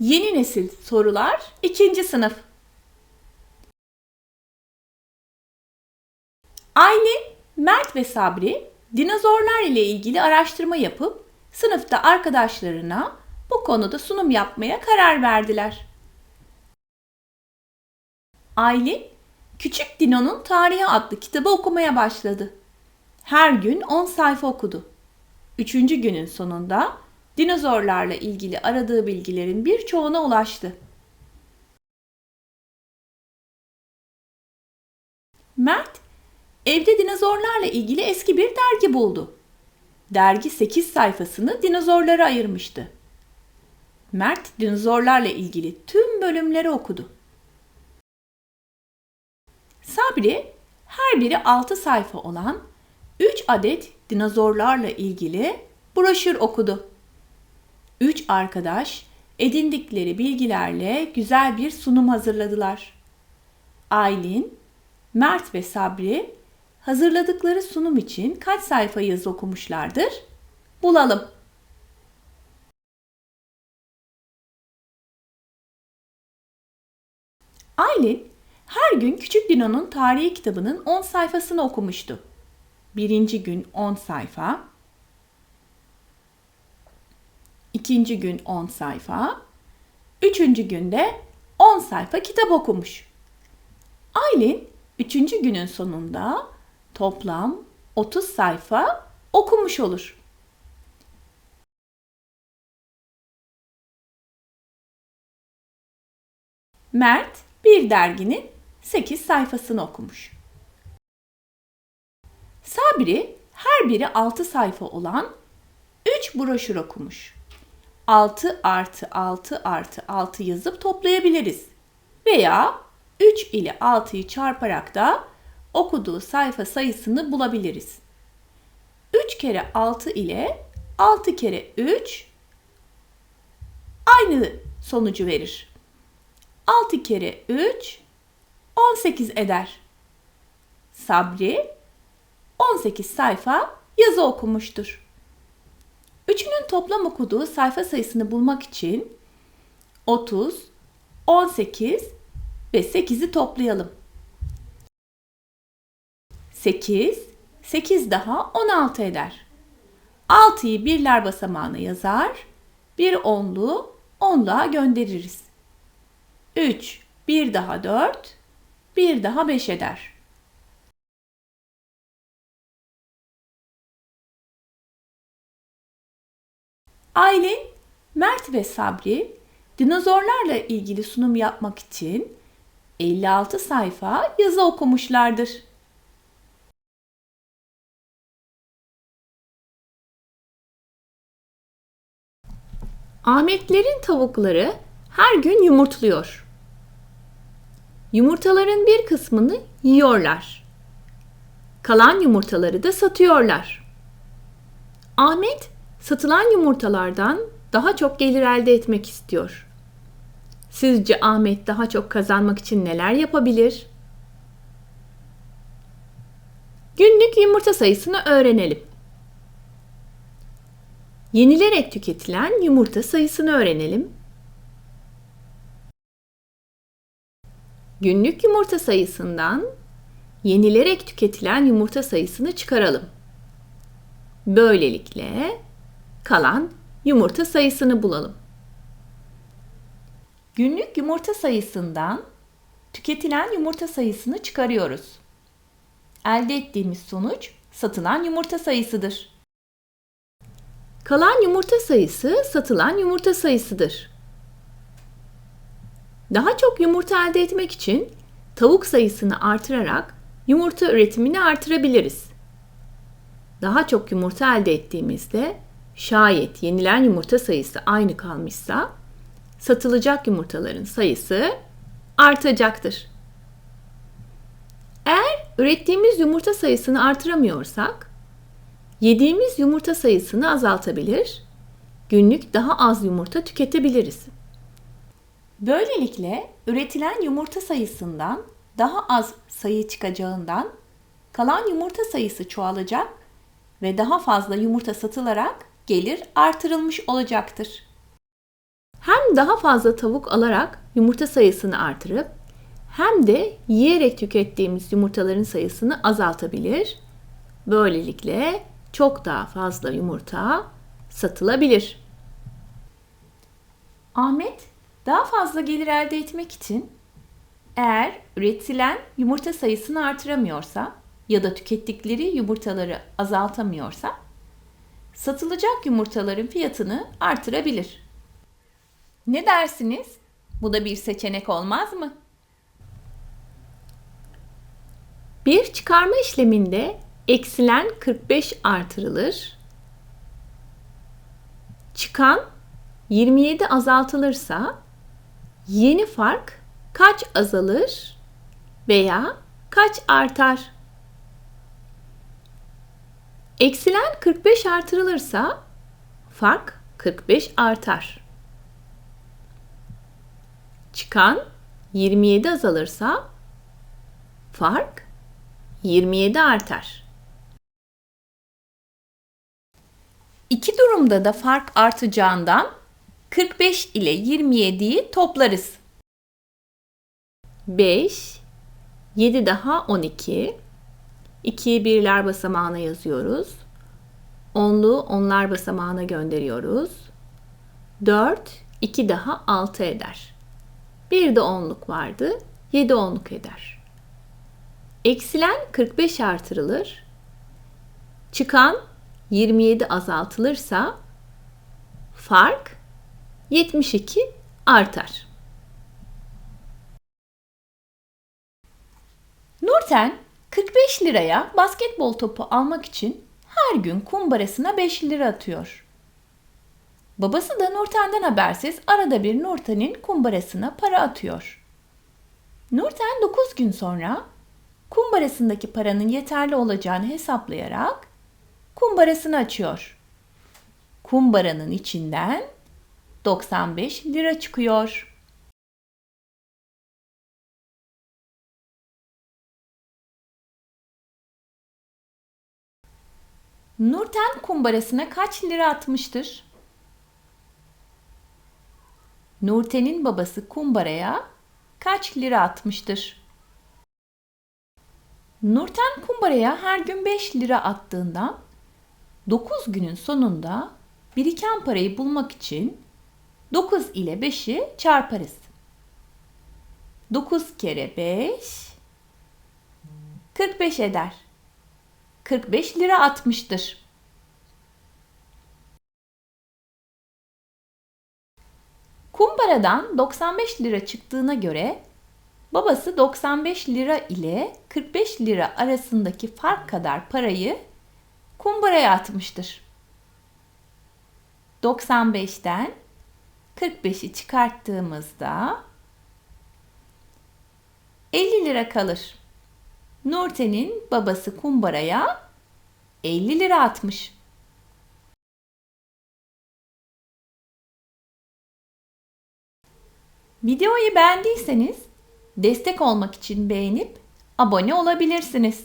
Yeni nesil sorular 2. sınıf. Aylin, Mert ve Sabri dinozorlar ile ilgili araştırma yapıp sınıfta arkadaşlarına bu konuda sunum yapmaya karar verdiler. Aylin, Küçük Dino'nun Tarihi adlı kitabı okumaya başladı. Her gün 10 sayfa okudu. Üçüncü günün sonunda dinozorlarla ilgili aradığı bilgilerin birçoğuna ulaştı. Mert, evde dinozorlarla ilgili eski bir dergi buldu. Dergi 8 sayfasını dinozorlara ayırmıştı. Mert dinozorlarla ilgili tüm bölümleri okudu. Sabri her biri 6 sayfa olan 3 adet dinozorlarla ilgili broşür okudu. Üç arkadaş edindikleri bilgilerle güzel bir sunum hazırladılar. Aylin, Mert ve Sabri hazırladıkları sunum için kaç sayfa yazı okumuşlardır? Bulalım. Aylin her gün Küçük Dino'nun tarihi kitabının 10 sayfasını okumuştu. Birinci gün 10 sayfa, ikinci gün 10 sayfa, üçüncü günde 10 sayfa kitap okumuş. Aylin üçüncü günün sonunda toplam 30 sayfa okumuş olur. Mert bir derginin 8 sayfasını okumuş. Sabri her biri 6 sayfa olan 3 broşür okumuş. 6 artı 6 artı 6 yazıp toplayabiliriz. Veya 3 ile 6'yı çarparak da okuduğu sayfa sayısını bulabiliriz. 3 kere 6 ile 6 kere 3 aynı sonucu verir. 6 kere 3 18 eder. Sabri 18 sayfa yazı okumuştur. Üçünün toplam okuduğu sayfa sayısını bulmak için 30, 18 ve 8'i toplayalım. 8, 8 daha 16 eder. 6'yı birler basamağına yazar, bir onlu onluğa göndeririz. 3, bir daha 4, bir daha 5 eder. Aylin, Mert ve Sabri dinozorlarla ilgili sunum yapmak için 56 sayfa yazı okumuşlardır. Ahmetlerin tavukları her gün yumurtluyor. Yumurtaların bir kısmını yiyorlar. Kalan yumurtaları da satıyorlar. Ahmet satılan yumurtalardan daha çok gelir elde etmek istiyor. Sizce Ahmet daha çok kazanmak için neler yapabilir? Günlük yumurta sayısını öğrenelim. Yenilerek tüketilen yumurta sayısını öğrenelim. Günlük yumurta sayısından yenilerek tüketilen yumurta sayısını çıkaralım. Böylelikle kalan yumurta sayısını bulalım. Günlük yumurta sayısından tüketilen yumurta sayısını çıkarıyoruz. Elde ettiğimiz sonuç satılan yumurta sayısıdır. Kalan yumurta sayısı satılan yumurta sayısıdır. Daha çok yumurta elde etmek için tavuk sayısını artırarak yumurta üretimini artırabiliriz. Daha çok yumurta elde ettiğimizde şayet yenilen yumurta sayısı aynı kalmışsa satılacak yumurtaların sayısı artacaktır. Eğer ürettiğimiz yumurta sayısını artıramıyorsak yediğimiz yumurta sayısını azaltabilir, günlük daha az yumurta tüketebiliriz. Böylelikle üretilen yumurta sayısından daha az sayı çıkacağından kalan yumurta sayısı çoğalacak ve daha fazla yumurta satılarak gelir artırılmış olacaktır. hem daha fazla tavuk alarak yumurta sayısını artırıp hem de yiyerek tükettiğimiz yumurtaların sayısını azaltabilir. Böylelikle çok daha fazla yumurta satılabilir. Ahmet daha fazla gelir elde etmek için eğer üretilen yumurta sayısını artıramıyorsa ya da tükettikleri yumurtaları azaltamıyorsa satılacak yumurtaların fiyatını artırabilir. Ne dersiniz? Bu da bir seçenek olmaz mı? Bir çıkarma işleminde eksilen 45 artırılır. Çıkan 27 azaltılırsa yeni fark kaç azalır veya kaç artar? Eksilen 45 artırılırsa fark 45 artar. Çıkan 27 azalırsa fark 27 artar. İki durumda da fark artacağından 45 ile 27'yi toplarız. 5, 7 daha 12. 2'yi birler basamağına yazıyoruz. 10'lu onlar basamağına gönderiyoruz. 4, 2 daha 6 eder. Bir de onluk vardı. 7 onluk eder. Eksilen 45 artırılır. Çıkan 27 azaltılırsa fark 72 artar. Nurten 45 liraya basketbol topu almak için her gün kumbarasına 5 lira atıyor. Babası da Nurten'den habersiz arada bir Nurten'in kumbarasına para atıyor. Nurten 9 gün sonra kumbarasındaki paranın yeterli olacağını hesaplayarak kumbarasını açıyor. Kumbaranın içinden 95 lira çıkıyor. Nurten kumbarasına kaç lira atmıştır? Nurten'in babası kumbaraya kaç lira atmıştır? Nurten kumbaraya her gün 5 lira attığından 9 günün sonunda biriken parayı bulmak için 9 ile 5'i çarparız. 9 kere 5 45 eder. 45 lira atmıştır. Kumbaradan 95 lira çıktığına göre babası 95 lira ile 45 lira arasındaki fark kadar parayı kumbaraya atmıştır. 95'ten 45'i çıkarttığımızda 50 lira kalır. Nurten'in babası kumbaraya 50 lira atmış. Videoyu beğendiyseniz destek olmak için beğenip abone olabilirsiniz.